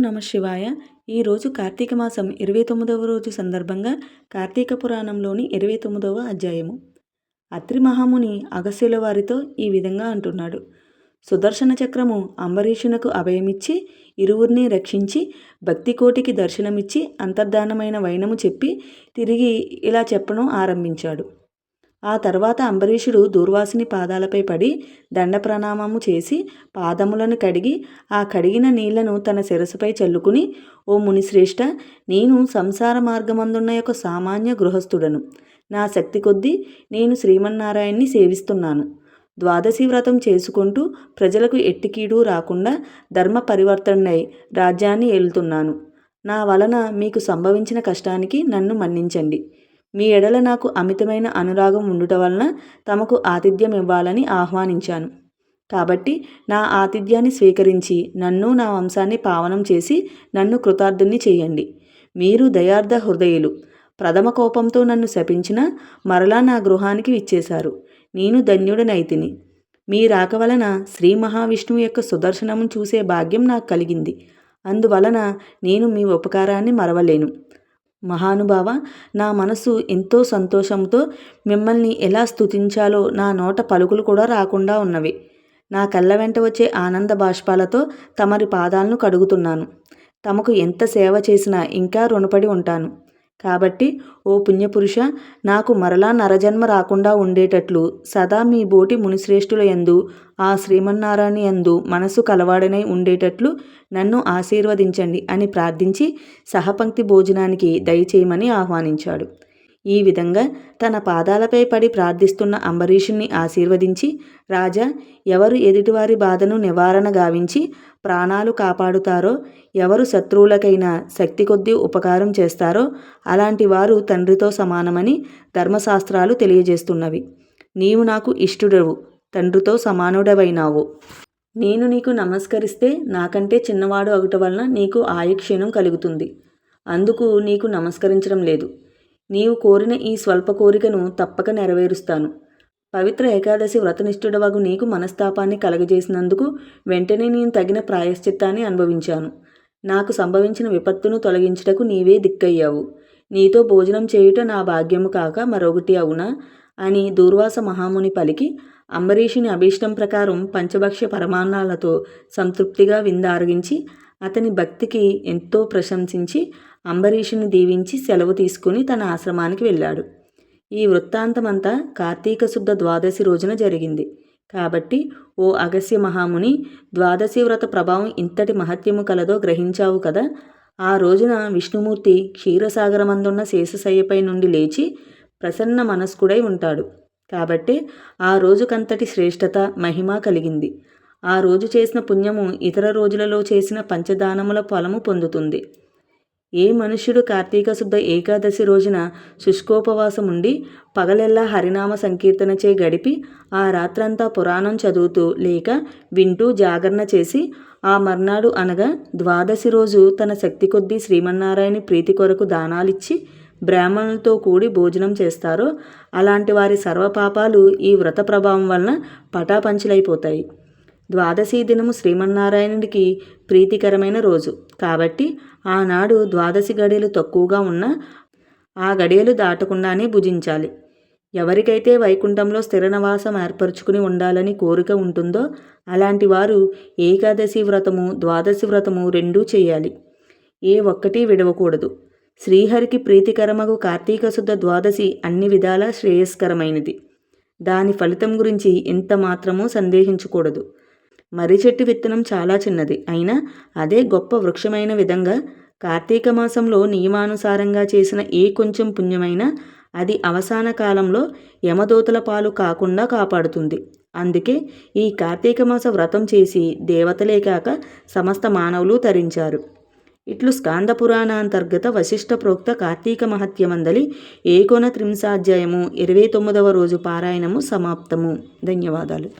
నమ శివాయ. ఈరోజు కార్తీక మాసం ఇరవై తొమ్మిదవ రోజు సందర్భంగా కార్తీక పురాణంలోని ఇరవై తొమ్మిదవ అధ్యాయము. అత్రి మహాముని అగస్యుల వారితో ఈ విధంగా అంటున్నాడు. సుదర్శన చక్రము అంబరీషునకు అభయమిచ్చి ఇరువురిని రక్షించి భక్తికోటికి దర్శనమిచ్చి అంతర్ధానమైన వైనము చెప్పి తిరిగి ఇలా చెప్పడం ఆరంభించాడు. ఆ తర్వాత అంబరీషుడు దూర్వాసుని పాదాలపై పడి దండ ప్రణామము చేసి పాదములను కడిగి ఆ కడిగిన నీళ్ళను తన శిరసుపై చల్లుకుని ఓ మునిశ్రేష్ఠ నేను సంసార మార్గమందున్న యొక్క సామాన్య గృహస్థుడను. నా శక్తి కొద్దీ నేను శ్రీమన్నారాయణ్ణి సేవిస్తున్నాను. ద్వాదశి వ్రతం చేసుకుంటూ ప్రజలకు ఎట్టికీడు రాకుండా ధర్మ పరివర్తనై రాజ్యాన్ని ఏలుతున్నాను. నా వలన మీకు సంభవించిన కష్టానికి నన్ను మన్నించండి. మీ ఎడల నాకు అమితమైన అనురాగం ఉండుట వలన తమకు ఆతిథ్యం ఇవ్వాలని ఆహ్వానించాను. కాబట్టి నా ఆతిథ్యాన్ని స్వీకరించి నన్ను నా వంశాన్ని పావనం చేసి నన్ను కృతార్థుని చేయండి. మీరు దయార్థ హృదయులు. ప్రథమ కోపంతో నన్ను శపించిన మరలా నా గృహానికి ఇచ్చేశారు నేను ధన్యుడనైతిని. మీ రాక వలన శ్రీ మహావిష్ణువు యొక్క సుదర్శనము చూసే భాగ్యం నాకు కలిగింది. అందువలన నేను మీ ఉపకారాన్ని మరవలేను. మహానుభావ నా మనసు ఎంతో సంతోషంతో మిమ్మల్ని ఎలా స్తుతించాలో నా నోట పలుకులు కూడా రాకుండా ఉన్నవి. నా కళ్ళ వెంట వచ్చే ఆనంద బాష్పాలతో తమరి పాదాలను కడుగుతున్నాను. తమకు ఎంత సేవ చేసినా ఇంకా రుణపడి ఉంటాను. కాబట్టి ఓ పుణ్యపురుష నాకు మరలా నరజన్మ రాకుండా ఉండేటట్లు సదా మీ బోటి మునిశ్రేష్ఠుల యందు ఆ శ్రీమన్నారాయణ యందు మనసు కలవాడనై ఉండేటట్లు నన్ను ఆశీర్వదించండి అని ప్రార్థించి సహపంక్తి భోజనానికి దయచేయమని ఆహ్వానించాడు. ఈ విధంగా తన పాదాలపై పడి ప్రార్థిస్తున్న అంబరీషుణ్ణి ఆశీర్వదించి రాజా ఎవరు ఎదుటివారి బాధను నివారణ గావించి ప్రాణాలు కాపాడుతారో ఎవరు శత్రువులకైనా శక్తి కొద్దీ ఉపకారం చేస్తారో అలాంటి వారు తండ్రితో సమానమని ధర్మశాస్త్రాలు తెలియజేస్తున్నవి. నీవు నాకు ఇష్టుడవు తండ్రితో సమానుడవైనావు. నేను నీకు నమస్కరిస్తే నాకంటే చిన్నవాడు అగుట వలన నీకు ఆయుక్షీణం కలుగుతుంది. అందుకు నీకు నమస్కరించడం లేదు. నీవు కోరిన ఈ స్వల్ప కోరికను తప్పక నెరవేరుస్తాను. పవిత్ర ఏకాదశి వ్రతనిష్ఠుడవగు నీకు మనస్తాపాన్ని కలగజేసినందుకు వెంటనే నేను తగిన ప్రాయశ్చిత్తాన్ని అనుభవించాను. నాకు సంభవించిన విపత్తును తొలగించుటకు నీవే దిక్కయ్యావు. నీతో భోజనం చేయుట నా భాగ్యము కాక మరొకటి అవునా? అని దూర్వాస మహాముని పలికి అంబరీషుని అభీష్టం ప్రకారం పంచభక్ష్య పరమాన్నాలతో సంతృప్తిగా విందారగించి అతని భక్తికి ఎంతో ప్రశంసించి అంబరీషుని దీవించి సెలవు తీసుకుని తన ఆశ్రమానికి వెళ్ళాడు. ఈ వృత్తాంతమంతా కార్తీక శుద్ధ ద్వాదశి రోజున జరిగింది. కాబట్టి ఓ అగస్య మహాముని ద్వాదశి వ్రత ప్రభావం ఇంతటి మహత్యము కలదో గ్రహించావు కదా. ఆ రోజున విష్ణుమూర్తి క్షీరసాగరమందున్న శేషశయ్యపై నుండి లేచి ప్రసన్న మనస్కుడై ఉంటాడు. కాబట్టి ఆ రోజుకంతటి శ్రేష్టత మహిమ కలిగింది. ఆ రోజు చేసిన పుణ్యము ఇతర రోజులలో చేసిన పంచదానముల ఫలము పొందుతుంది. ఏ మనుష్యుడు కార్తీక శుద్ధ ఏకాదశి రోజున శుష్కోపవాసం ఉండి పగలెల్లా హరినామ సంకీర్తనచే గడిపి ఆ రాత్రంతా పురాణం చదువుతూ లేక వింటూ జాగరణ చేసి ఆ మర్నాడు అనగా ద్వాదశి రోజు తన శక్తి కొద్దీ శ్రీమన్నారాయణ ప్రీతి కొరకు దానాలిచ్చి బ్రాహ్మణులతో కూడి భోజనం చేస్తారో అలాంటి వారి సర్వపాపాలు ఈ వ్రత ప్రభావం వలన పటాపంచులైపోతాయి. ద్వాదశి దినము శ్రీమన్నారాయణుడికి ప్రీతికరమైన రోజు. కాబట్టి ఆనాడు ద్వాదశి గడియలు తక్కువగా ఉన్న ఆ గడియలు దాటకుండానే భుజించాలి. ఎవరికైతే వైకుంఠంలో స్థిర నివాసం ఏర్పరచుకుని ఉండాలని కోరిక ఉంటుందో అలాంటి వారు ఏకాదశి వ్రతము ద్వాదశి వ్రతము రెండూ చేయాలి. ఏ ఒక్కటి విడవకూడదు. శ్రీహరికి ప్రీతికరమగు కార్తీక శుద్ధ ద్వాదశి అన్ని విధాలా శ్రేయస్కరమైనది. దాని ఫలితం గురించి ఎంత మాత్రమూ సందేహించకూడదు. మర్రి చెట్టు విత్తనం చాలా చిన్నది. అయినా అదే గొప్ప వృక్షమైన విధంగా కార్తీక మాసంలో నియమానుసారంగా చేసిన ఏ కొంచెం పుణ్యమైనా అది అవసాన కాలంలో యమదూతల పాలు కాకుండా కాపాడుతుంది. అందుకే ఈ కార్తీక మాస వ్రతం చేసి దేవతలే కాక సమస్త మానవులు తరించారు. ఇట్లు స్కాంద పురాణాంతర్గత వశిష్ఠ ప్రోక్త కార్తీక మహత్యమందలి ఏకోన త్రింశాధ్యాయము ఇరవై తొమ్మిదవ రోజు పారాయణము సమాప్తము. ధన్యవాదాలు.